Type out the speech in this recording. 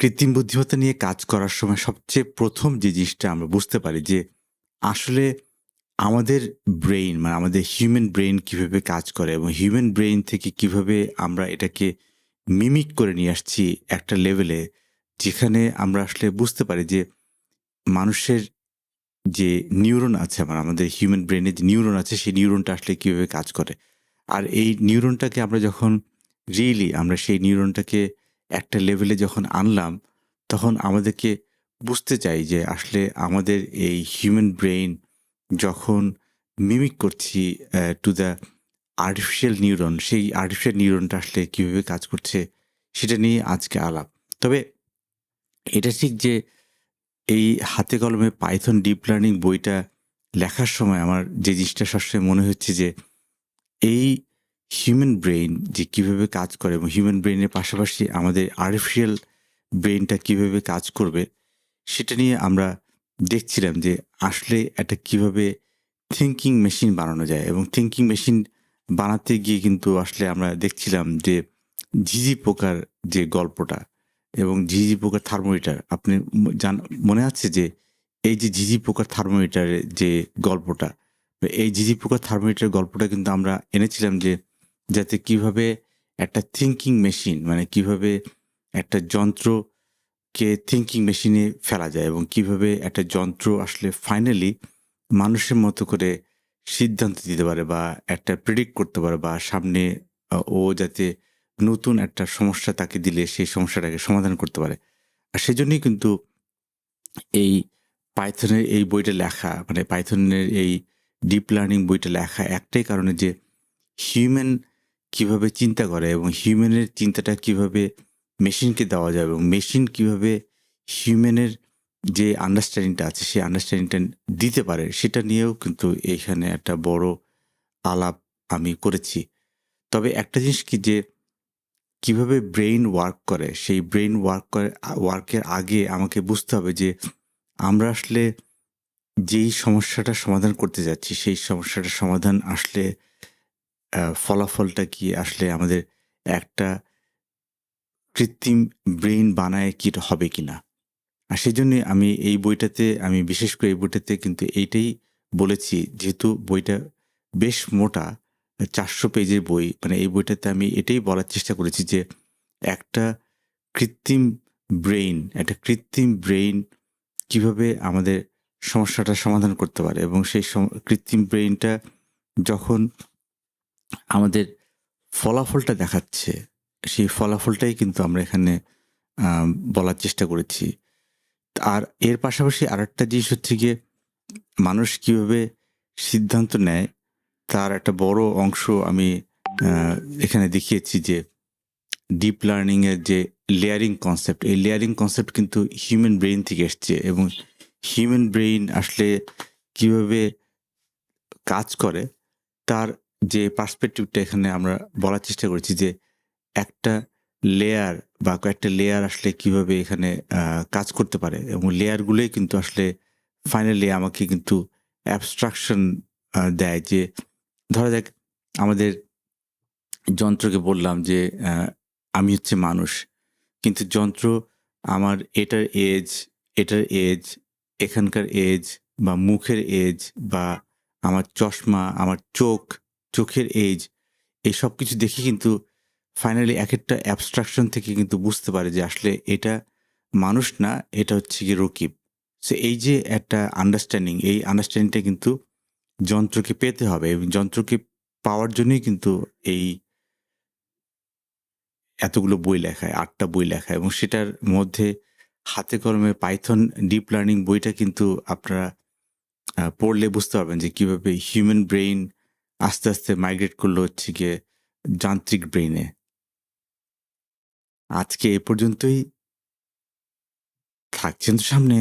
কৃত্রিম বুদ্ধিমত্তা নিয়ে কাজ করার সময় সবচেয়ে প্রথম যে জিনিসটা আমরা বুঝতে পারি যে আসলে আমাদের ব্রেইন মানে আমাদের হিউম্যান ব্রেইন কীভাবে কাজ করে এবং হিউম্যান ব্রেইন থেকে কীভাবে আমরা এটাকে মিমিক করে নিয়ে আসছি একটা লেভেলে, যেখানে আমরা আসলে বুঝতে পারি যে মানুষের যে নিউরন আছে আমার আমাদের হিউম্যান ব্রেনে যে নিউরন আছে, সেই নিউরনটা আসলে কীভাবে কাজ করে। আর এই নিউরনটাকে আমরা যখন রিয়েলি আমরা সেই নিউরনটাকে একটা লেভেলে যখন আনলাম, তখন আমাদেরকে বুঝতে চাই যে আসলে আমাদের এই হিউম্যান ব্রেইন যখন মিমিক করছি টু দ্য আর্টিফিশিয়াল নিউরন সেই আর্টিফিশিয়াল নিউরনটা আসলে কীভাবে কাজ করছে, সেটা নিয়ে আজকে আলাপ। তবে এটা ঠিক যে এই হাতে কলমে পাইথন ডিপ লার্নিং বইটা লেখার সময় আমার যে জিনিসটা সবসময় মনে হচ্ছে যে এই হিউম্যান ব্রেইন যে কীভাবে কাজ করে এবং হিউম্যান ব্রেইনের পাশাপাশি আমাদের আর্টিফিশিয়াল ব্রেইনটা কীভাবে কাজ করবে, সেটা নিয়ে আমরা দেখছিলাম যে আসলে এটা কীভাবে থিঙ্কিং মেশিন বানানো যায় এবং থিঙ্কিং মেশিন বানাতে গিয়ে কিন্তু আসলে আমরা দেখছিলাম যে ঝিঝি পোকার যে গল্পটা এবং ঝিঝি পোকার থার্মোমিটার আপনি জান, মনে আছে যে এই যে ঝিঝি পোকার থার্মোমিটারের যে গল্পটা, এই ঝিঝি পোকার থার্মোমিটারের গল্পটা কিন্তু আমরা এনেছিলাম যে যাতে কীভাবে একটা থিঙ্কিং মেশিন মানে কীভাবে একটা যন্ত্রকে থিঙ্কিং মেশিনে ফেলা যায় এবং কীভাবে একটা যন্ত্র আসলে ফাইনালি মানুষের মতো করে সিদ্ধান্ত দিতে পারে বা একটা প্রেডিক্ট করতে পারে বা সামনে ও যাতে নতুন একটা সমস্যা তাকে দিলে সেই সমস্যাটাকে সমাধান করতে পারে। আর সেজন্যই কিন্তু এই পাইথনের এই বইটা লেখা মানে পাইথনের এই ডিপ লার্নিং বইটা লেখা একটাই কারণে যে হিউম্যান কীভাবে চিন্তা করে এবং হিউম্যানের চিন্তাটা কীভাবে মেশিনকে দেওয়া যায় এবং মেশিন কীভাবে হিউম্যানের যে আন্ডারস্ট্যান্ডিংটা আছে, সেই আন্ডারস্ট্যান্ডিংটা দিতে পারে, সেটা নিয়েও কিন্তু এখানে একটা বড় আলাপ আমি করেছি। তবে একটা জিনিস কি যে, কীভাবে ব্রেইন ওয়ার্ক করে, সেই ব্রেইন ওয়ার্ক করে ওয়ার্কের আগে আমাকে বুঝতে হবে যে, আমরা আসলে যেই সমস্যাটা সমাধান করতে যাচ্ছি, সেই সমস্যাটার সমাধান আসলে ফলাফলটা কি? আসলে আমাদের একটা কৃত্রিম ব্রেইন বানায় কি হবে কি না। আর সেই জন্যে আমি এই বইটাতে, আমি বিশেষ করে এই বইটাতে কিন্তু এইটাই বলেছি, যেহেতু বইটা বেশ মোটা, চারশো পেজের বই মানে এই বইটাতে আমি এটাই বলার চেষ্টা করেছি যে একটা কৃত্রিম ব্রেইন, একটা কৃত্রিম ব্রেইন কীভাবে আমাদের সমস্যাটা সমাধান করতে পারে এবং সেই কৃত্রিম ব্রেইনটা যখন আমাদের ফলাফলটা দেখাচ্ছে। সেই ফলাফলটাই কিন্তু আমরা এখানে বলার চেষ্টা করেছি। আর এর পাশাপাশি আর একটা জিনিস হচ্ছে গিয়ে, মানুষ কীভাবে সিদ্ধান্ত নেয়, তার একটা বড় অংশ আমি এখানে দেখিয়েছি যে ডিপ লার্নিংয়ের যে লেয়ারিং কনসেপ্ট এই লেয়ারিং কনসেপ্ট কিন্তু হিউম্যান ব্রেইন থেকে এসছে এবং হিউম্যান ব্রেইন আসলে কীভাবে কাজ করে, তার যে পার্সপেক্টিভটা এখানে আমরা বলার চেষ্টা করেছি যে একটা লেয়ার বা কয়েকটা লেয়ার আসলে কীভাবে এখানে কাজ করতে পারে এবং লেয়ারগুলোই কিন্তু আসলে ফাইনালি আমাকে কিন্তু অ্যাবস্ট্রাকশন দেয় যে ধরা যাক আমাদের যন্ত্রকে বললাম যে আমি হচ্ছে মানুষ। কিন্তু যন্ত্র আমার এটার এজ এটার এজ এখানকার এজ বা মুখের এজ বা আমার চশমা, আমার চোখ চোখের এজ এই সব কিছু দেখে কিন্তু ফাইনালি এক একটা অ্যাবস্ট্রাকশন থেকে কিন্তু বুঝতে পারে যে আসলে এটা মানুষ না, এটা হচ্ছে কি রকিব। সে এই যে একটা আন্ডারস্ট্যান্ডিং এই আন্ডারস্ট্যান্ডিংটা কিন্তু যন্ত্রকে পেতে হবে এবং যন্ত্রকে পাওয়ার জন্যই কিন্তু এই এতগুলো বই লেখায়, আটটা বই লেখায় এবং সেটার মধ্যে হাতে কলমে পাইথন ডিপ লার্নিং বইটা কিন্তু আপনারা পড়লে বুঝতে পারবেন যে কীভাবে হিউম্যান ব্রেইন আস্তে আস্তে মাইগ্রেট করল হচ্ছে গিয়ে যান্ত্রিক ব্রেইনে আজকে এ পর্যন্তই। থাকছেন সামনে।